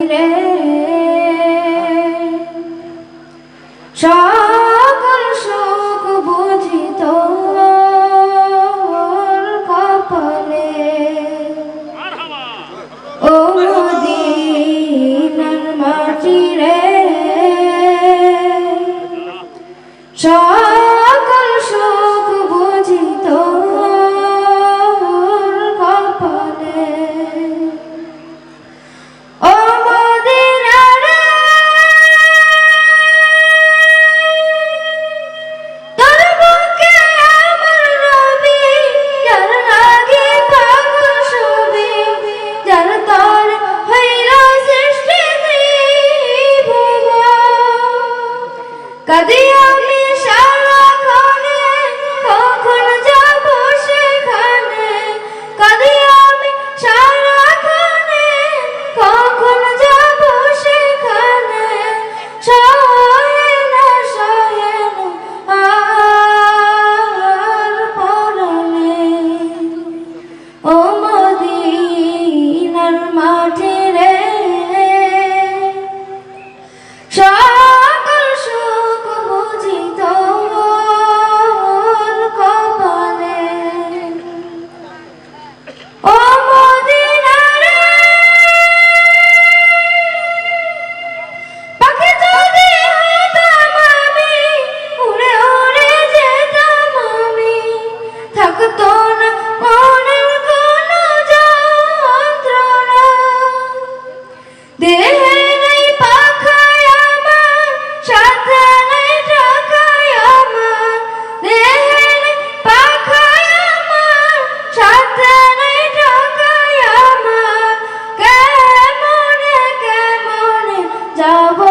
রে। সকল সুখ বুঝিত কপালে। ও দিনার মাটি রে। সকল 바라봐